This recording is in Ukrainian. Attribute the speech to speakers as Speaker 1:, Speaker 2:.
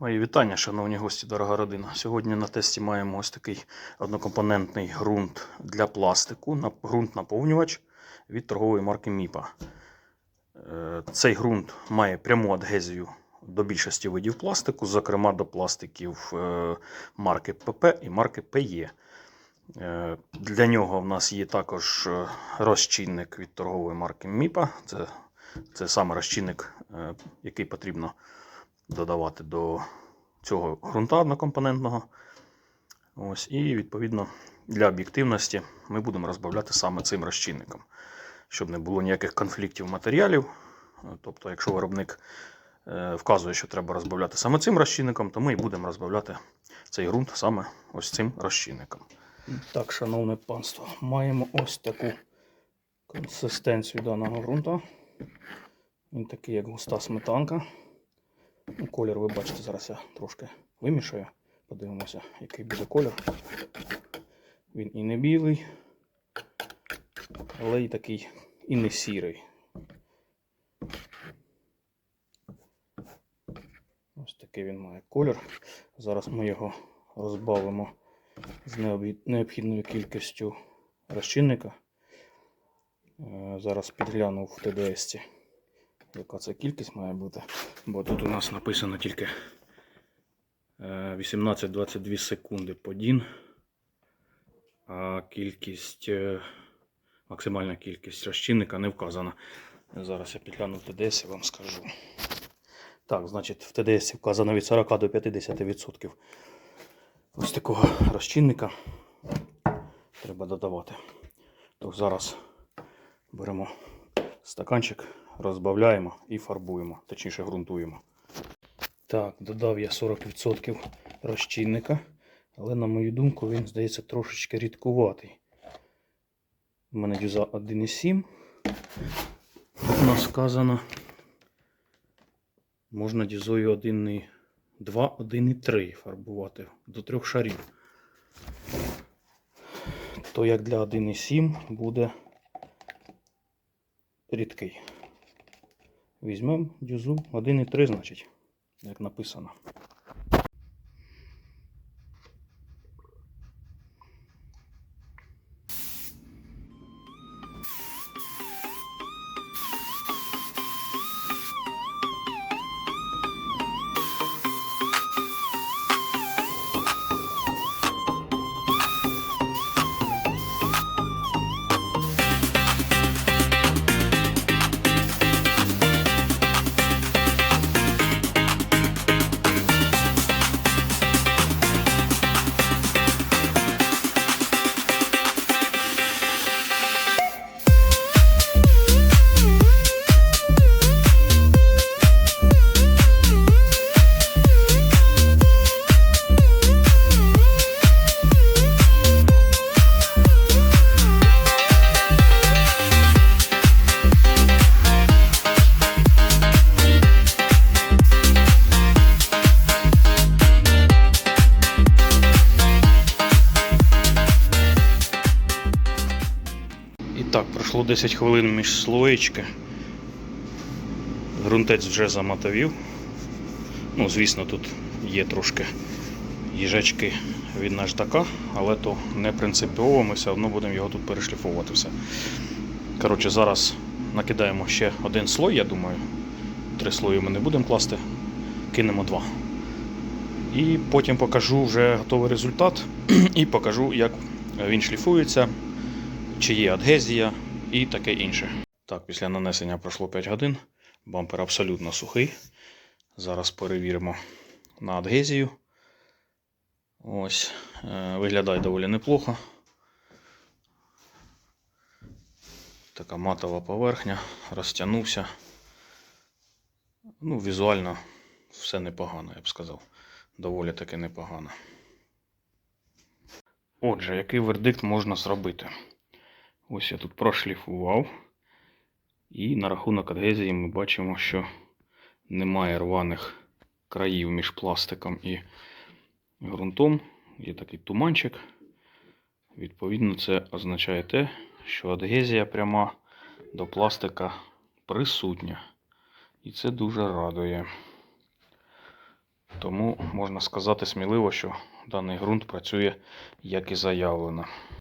Speaker 1: Мої вітання, шановні гості, дорога родина. Сьогодні на тесті маємо ось такий однокомпонентний ґрунт для пластику, ґрунт-наповнювач від торгової марки Міпа. Е, Цей ґрунт має пряму адгезію до більшості видів пластику, зокрема до пластиків е, марки ПП і марки ПЕ. Е, Для нього в нас є також розчинник від торгової марки Міпа. Це, це саме розчинник, який потрібно додавати до цього ґрунта однокомпонентного. Ось, і відповідно для об'єктивності ми будемо розбавляти саме цим розчинником, щоб не було ніяких конфліктів матеріалів. Тобто, якщо виробник е, вказує, що треба розбавляти саме цим розчинником, то ми і будемо розбавляти цей ґрунт саме ось цим розчинником. Так, шановне панство, маємо ось таку консистенцію даного ґрунта. Він такий, як густа сметанка. Ну, Колір, ви бачите, зараз я трошки вимішаю. Подивимося, який буде колір. Він і не білий, але і такий і не сірий. Ось такий він має колір. Зараз ми його розбавимо з необхідною кількістю розчинника. Е, Зараз підгляну в ТДС, яка це кількість має бути. Бо тут у нас написано тільки е, 18-22 секунди подін, а кількість, е, максимальна кількість розчинника не вказана. Зараз я підгляну в ТДС і вам скажу. Так, значить, в ТДС вказано від 40 до 50% ось такого розчинника треба додавати. Тож зараз беремо стаканчик, розбавляємо і фарбуємо, точніше ґрунтуємо. Так, додав я 40% розчинника, але на мою думку він здається трошечки рідкуватий. У мене дюза 1,7. У нас сказано, можна дюзою 1,2, 1,3 фарбувати до трьох шарів. То як для 1,7 буде рідкий. Візьмемо дюзу 1,3, значить, як написано. І так, пройшло 10 хвилин між слоєчки. Грунтець вже замотовів. Ну, звісно, тут є трошки їжачки від наждака, але то не принципово, ми все одно будемо його тут перешліфовувати все. Коротше, зараз накидаємо ще один слой, я думаю. Три слої ми не будемо класти, кинемо два. І потім покажу вже готовий результат і покажу, як він шліфується, чи є адгезія і таке інше. Так, після нанесення пройшло 5 годин. Бампер абсолютно сухий. Зараз перевіримо на адгезію. Ось, е, виглядає доволі неплохо. Така матова поверхня, розтягнувся. Ну, візуально все непогано, я б сказав. Доволі таки непогано. Отже, який вердикт можна зробити? Ось я тут прошліфував. І на рахунок адгезії ми бачимо, що немає рваних країв між пластиком і ґрунтом. Є такий туманчик. Відповідно, це означає те, що адгезія пряма до пластика присутня. І це дуже радує. Тому можна сказати сміливо, що даний ґрунт працює як і заявлено.